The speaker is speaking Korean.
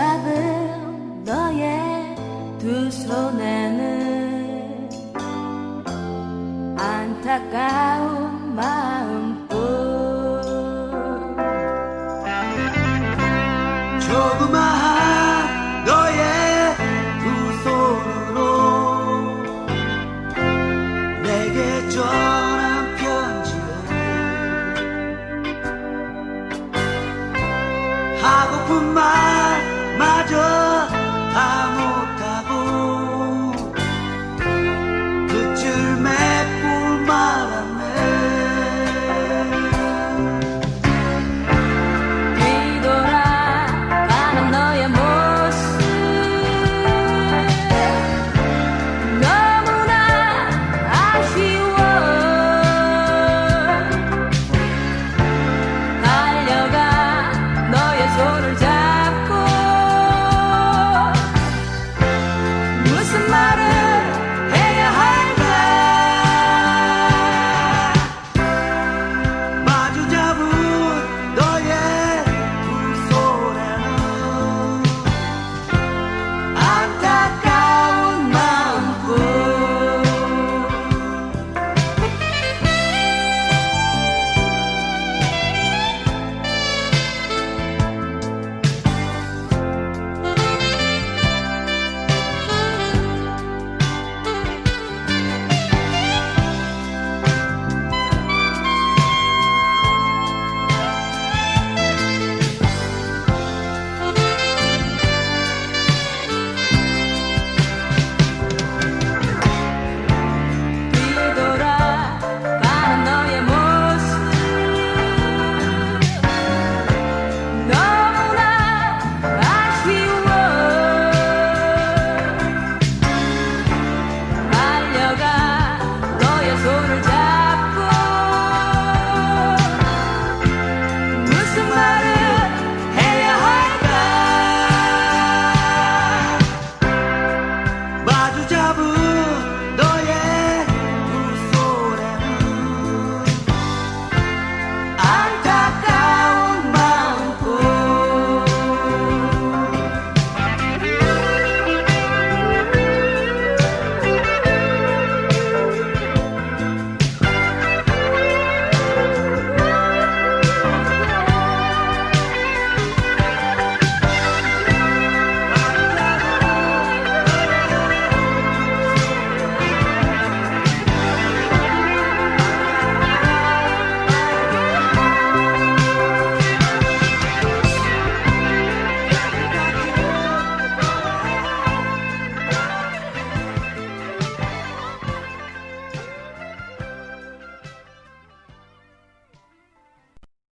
잡은 너의 두 손에는 안타까운 마음뿐. 조그마한 너의 두 손으로 내게 전한 편지에 하고픈 말